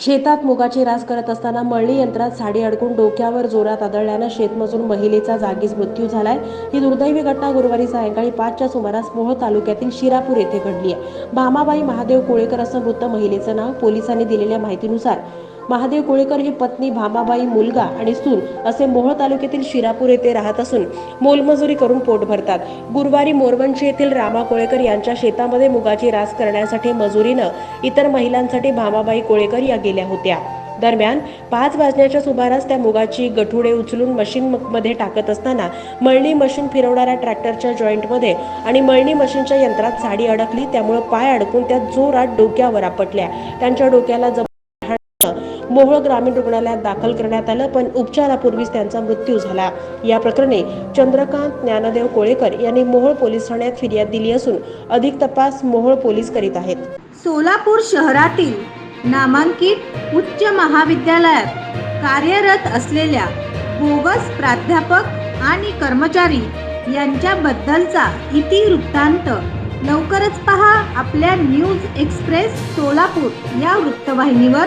शेतात मुगाची रास करत असताना मळणी यंत्रात साडी अडकून डोक्यावर जोरात आदळल्यानं शेतमजूर महिलेचा जागीच मृत्यू झालाय. ही दुर्दैवी घटना गुरुवारी सायंकाळी पाचच्या सुमारास मोहोळ तालुक्यातील शिरापूर येथे घडली आहे. भामाबाई महादेव कोळेकर असं मृत महिलेचं नाव पोलिसांनी दिलेल्या माहितीनुसार महादेव कोळेकर ही पत्नी भामाबाई मुलगा आणि सून असे मोहोळ तालुक्यातील शिरापूर येथे राहत असून मोलमजुरी करून पोट भरतात. गुरुवारी मोरवंशी येथील रामा कोळेकर यांच्या शेतामध्ये मुगाची रास करण्यासाठी मजुरीनं इतर महिलांसाठी भामाबाई कोळेकर या गेल्या होत्या. दरम्यान पाच वाजण्याच्या सुमारास त्या मुगाची गठुडे उचलून मशीन मध्ये टाकत असताना मळणी मशीन फिरवणाऱ्या ट्रॅक्टरच्या जॉईंटमध्ये आणि मळणी मशीनच्या यंत्रात साडी अडकली त्यामुळे पाय अडकून त्या जोरात डोक्यावर आपटल्या. त्यांच्या डोक्याला मोहोळ ग्रामीण रुग्णालयात दाखल करण्यात आलं पण उपचारापूर्वीच त्यांचा मृत्यू झाला. या प्रकरणी चंद्रकांत ज्ञानदेव कोळेकर यांनी मोहोळ पोलीस ठाण्यात फिर्याद दिली असून अधिक तपास मोहोळ पोलीस करीत आहेत. सोलापूर शहरातील नामांकित उच्च महाविद्यालयात कार्यरत असलेल्या बोगस प्राध्यापक आणि कर्मचारी यांच्याबद्दलचा इतिवृत्तांत लवकरच पहा आपल्या न्यूज एक्सप्रेस सोलापूर या वृत्तवाहिनीवर.